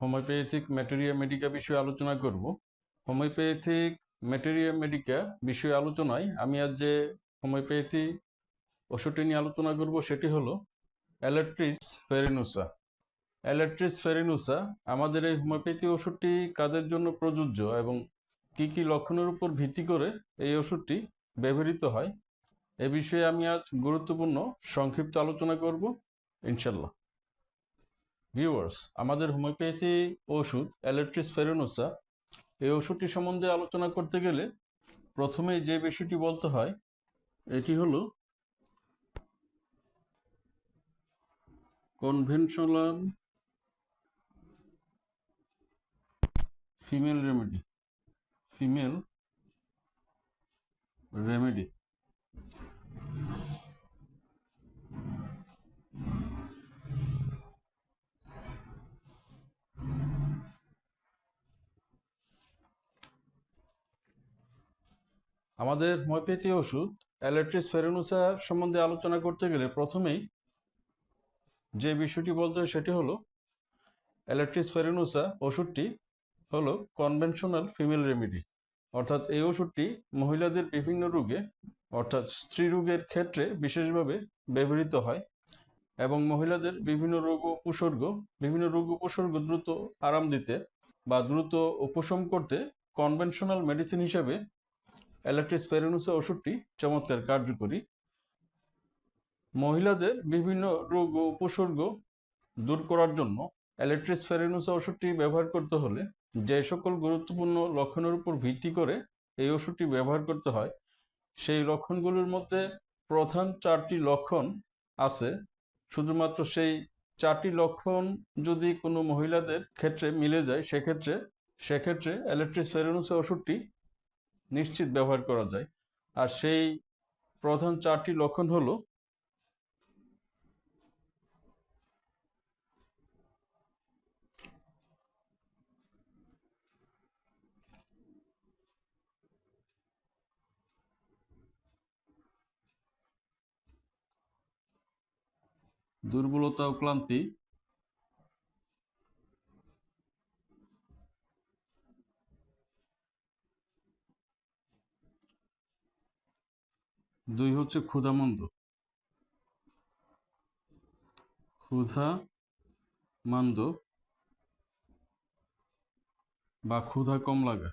Homeopathic materia Medica বিষয়ে আলোচনা করব। হোমিওপ্যাথিক ম্যাটেরিয়া মেডিকা বিষয়ে আলোচনায় আমি আজ যে হোমিওপ্যাথি ওষুধটি নিয়ে আলোচনা করব সেটি হলো অ্যালেট্রিস ফেরিনুসা অ্যালেট্রিস ফেরিনুসা আমাদের এই হোমিওপ্যাথি ওষুধটি কাদের জন্য প্রযোজ্য এবং কি কি লক্ষণের উপর ভিত্তি করে এই ওষুধটি ব্যবহৃত হয়, এ বিষয়ে আমি আজ গুরুত্বপূর্ণ সংক্ষিপ্ত আলোচনা করব ইনশাল্লাহ ভিউয়ার্স আমাদের হোমিওপ্যাথি ওষুধ অ্যালেট্রিস ফেরোনোসা এই ওষুধটি সম্বন্ধে আলোচনা করতে গেলে প্রথমেই যে বিষয়টি বলতে হয়, এটি হলো conventional female remedy female remedy আমাদের হোমিওপ্যাথি ওষুধ, অ্যালেট্রিস ফেরেনুসা সম্বন্ধে আলোচনা করতে গেলে প্রথমেই যে বিষয়টি বলতে হয় সেটি হলো, অ্যালেট্রিস ফেরেনুসা ওষুধটি হলো কনভেনশনাল ফিমেল রেমেডি অর্থাৎ এই ওষুধটি মহিলাদের বিভিন্ন রোগে, অর্থাৎ স্ত্রী রোগের ক্ষেত্রে বিশেষভাবে ব্যবহৃত হয় এবং মহিলাদের বিভিন্ন রোগ উপসর্গ, বিভিন্ন রোগ উপসর্গ দ্রুত আরাম দিতে বা দ্রুত উপশম করতে কনভেনশনাল মেডিসিন হিসেবে অ্যালেক্ট্রিস ফেরেনুসা ওষুধটি চমৎকার, কার্যকরী। মহিলাদের বিভিন্ন রোগ ও উপসর্গ দূর করার জন্য অ্যালেক্ট্রিস ফেরেনুসা ওষুধটি ব্যবহার করতে হলে যে সকল গুরুত্বপূর্ণ লক্ষণের উপর ভিত্তি করে এই ওষুধটি ব্যবহার করতে হয়, সেই লক্ষণগুলোর মধ্যে প্রধান চারটি লক্ষণ আছে। শুধুমাত্র সেই চারটি লক্ষণ যদি কোনো মহিলাদের ক্ষেত্রে মিলে যায়, সেক্ষেত্রে সেক্ষেত্রে অ্যালেক্ট্রিস ফেরেনুসা ওষুধটি নিশ্চিত ব্যবহার করা যায়। আর সেই প্রধান চারটি লক্ষণ হলো দুর্বলতা ও ক্লান্তি দুই হচ্ছে ক্ষুধামন্দ। ক্ষুধা মান্দ বা ক্ষুধা কম লাগা।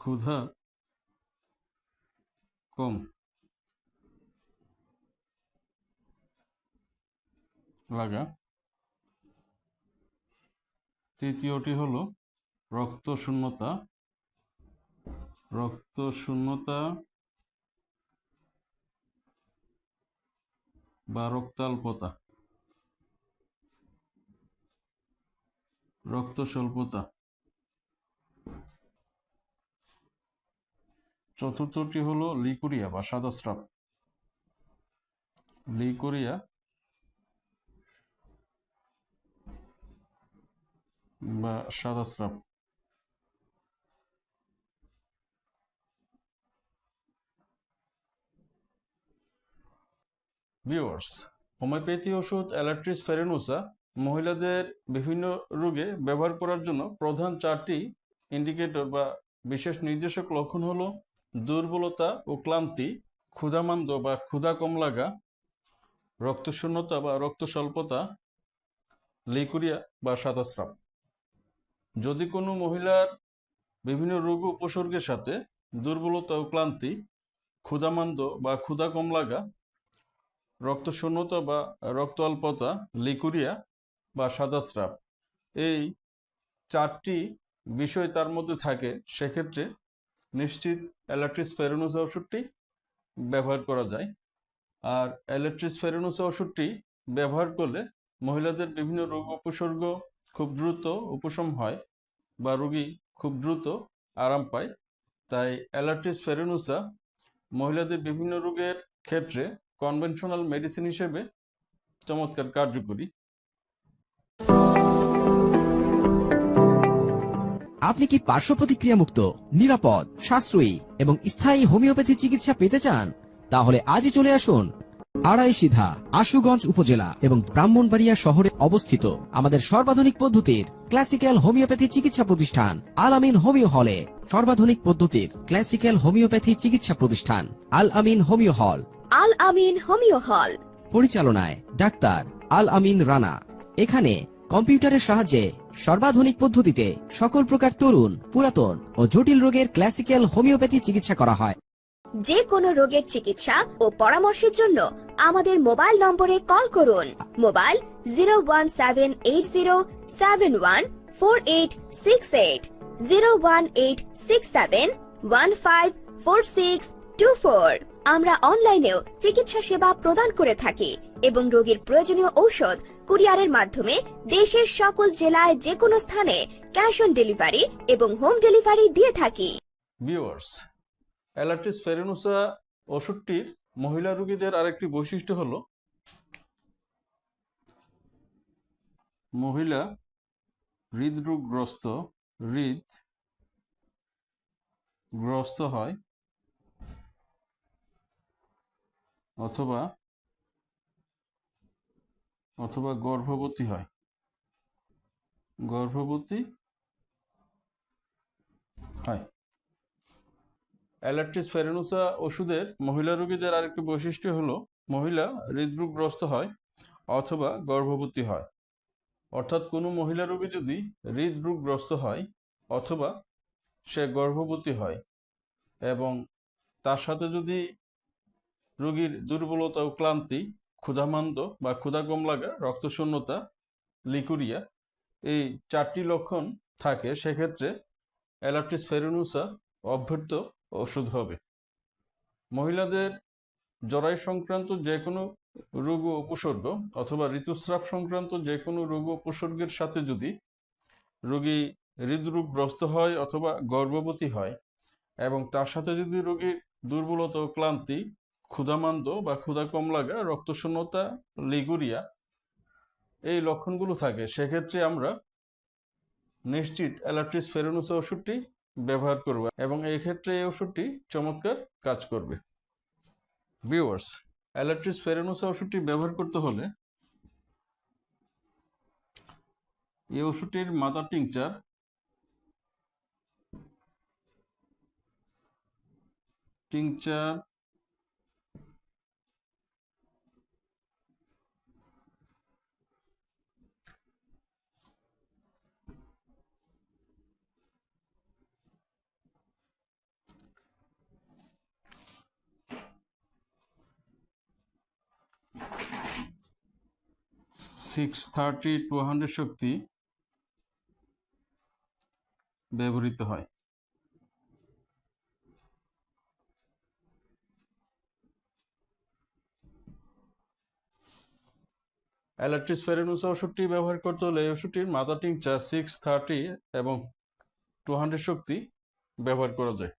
ক্ষুধা কম। লাগা। তৃতীয়টি হল রক্ত শূন্যতা রক্ত শূন্যতা বা রক্তাল্পতা। রক্ত স্বল্পতা চতুর্থটি হলো লিকুরিয়া বা সাদাস্রাব। লিকুরিয়া বা সাদা ভিউয়ার্স হোমিওপ্যাথি ওষুধ অ্যালাট্রিস ফেরেনুসা। মহিলাদের বিভিন্ন রোগে ব্যবহার করার জন্য প্রধান চারটি ইন্ডিকেটর বা বিশেষ নির্দেশক লক্ষণ হলো দুর্বলতা ও ক্লান্তি, ক্ষুধামান্দ বা ক্ষুধা কম লাগা, রক্তশূন্যতা বা রক্ত স্বল্পতা লিকুরিয়া বা সাদাস্রাব যদি কোনো মহিলার বিভিন্ন রোগ উপসর্গের সাথে দুর্বলতা ও ক্লান্তি, ক্ষুধামান্দ বা ক্ষুধা কম লাগা, রক্তশূন্যতা বা রক্ত অল্পতা লিকুরিয়া বা সাদা সাদাস্রাব এই চারটি বিষয় তার মধ্যে থাকে, সেক্ষেত্রে নিশ্চিত অ্যালাট্রিস ফেরোনোজা ওষুধটি ব্যবহার করা যায়। আর অ্যালেট্রিস ফেরেনুসা ওষুধটি ব্যবহার করলে মহিলাদের বিভিন্ন রোগ উপসর্গ খুব দ্রুত উপশম হয়। বা রোগী খুব দ্রুত আরাম পায়। তাই অ্যালার্টিস ফেরেনুসা মহিলাদের বিভিন্ন রোগের ক্ষেত্রে কনভেনশনাল মেডিসিন হিসেবে চমৎকার কার্যকরী। আপনি কি পার্শ্ব প্রতিক্রিয়া মুক্ত, নিরাপদ, সাশ্রয়ী এবং স্থায়ী হোমিওপ্যাথি চিকিৎসা পেতে চান? তাহলে আজই চলে আসুন আড়াই সিধা আশুগঞ্জ উপজেলা এবং ব্রাহ্মণবাড়িয়া শহরে অবস্থিত আমাদের সর্বাধুনিক পদ্ধতির ক্লাসিক্যাল হোমিওপ্যাথি চিকিৎসা প্রতিষ্ঠান আলামিন হোমিও হলে সর্বাধুনিক পদ্ধতির ক্লাসিক্যাল হোমিওপ্যাথি চিকিৎসা প্রতিষ্ঠান আল আমিন হোমিও হল। আল আমিন হোমিও হল। পরিচালনায় ডাক্তার আল আমিন রানা। এখানে কম্পিউটারের সাহায্যে সর্বাধুনিক পদ্ধতিতে সকল প্রকার তরুণ পুরাতন ও জটিল রোগের ক্লাসিক্যাল হোমিওপ্যাথি চিকিৎসা করা হয়। যে কোনো রোগের চিকিৎসা ও পরামর্শের জন্য আমাদের মোবাইল নম্বরে কল করুন। Mobile zero one seven eight zero seven one four eight six eight, zero one eight six seven one five four six two four. আমরা অনলাইনেও চিকিৎসা সেবা প্রদান করে থাকি এবং রোগীর প্রয়োজনীয় ঔষধ কুরিয়ারের মাধ্যমে দেশের সকল জেলায় যে কোনো স্থানে ক্যাশ অন ডেলিভারি এবং হোম ডেলিভারি দিয়ে থাকি। অ্যালার্টিস ফেরেনুসা ওষুধটির মহিলা রোগীদের আরেকটি বৈশিষ্ট্য হলো, মহিলা হৃদরোগগ্রস্ত হৃদ গ্রস্ত হয় অথবা অথবা গর্ভবতী হয়। গর্ভবতী হয়। অ্যালার্টিস ফেরেনুসা ওষুধের মহিলা রোগীদের আরেকটি বৈশিষ্ট্য হলো, মহিলা হৃদরোগগ্রস্ত হয় অথবা গর্ভবতী হয়। অর্থাৎ কোনো মহিলা রোগী যদি হৃদরোগগ্রস্ত হয় অথবা সে গর্ভবতী হয় এবং তার সাথে যদি রোগীর দুর্বলতা ও ক্লান্তি, ক্ষুধামান্দ বা ক্ষুধা কম লাগা রক্তশূন্যতা, লিকুরিয়া এই চারটি লক্ষণ থাকে, সেক্ষেত্রে অ্যালার্টিস ফেরেনুসা অভ্যর্থ ওষুধ হবে। মহিলাদের জরাই সংক্রান্ত যে কোনো রোগ উপসর্গ অথবা ঋতুস্রাব সংক্রান্ত যে কোনো রোগ উপসর্গের সাথে যদি রোগী হৃদরোগগ্রস্ত হয় অথবা গর্ভবতী হয় এবং তার সাথে যদি রোগীর দুর্বলতা ও ক্লান্তি, ক্ষুধামান্দ বা ক্ষুধা কম লাগা, রক্তশূন্যতা, লিগুরিয়া এই লক্ষণগুলো থাকে, সেক্ষেত্রে আমরা নিশ্চিত অ্যালার্টিস ফেরোনুসা ওষুধটি ব্যবহার করব এবং এই ক্ষেত্রে এই ওষুধটি চমৎকার কাজ করবে। ভিউয়ার্স অ্যালার্ট্রিস ফেরেনোসা ওষুধটি ব্যবহার করতে হলে এই ওষুধটির mother tincture tincture six thirty two hundred শক্তি ব্যবহৃত হয়। অ্যালার্টিস ফেরেনুসা ওষুধটি ব্যবহার করতে হলে ওষুধটির মাদার টিংচার সিক্স থার্টি এবং টু হান্ড্রেড শক্তি ব্যবহার করা যায়।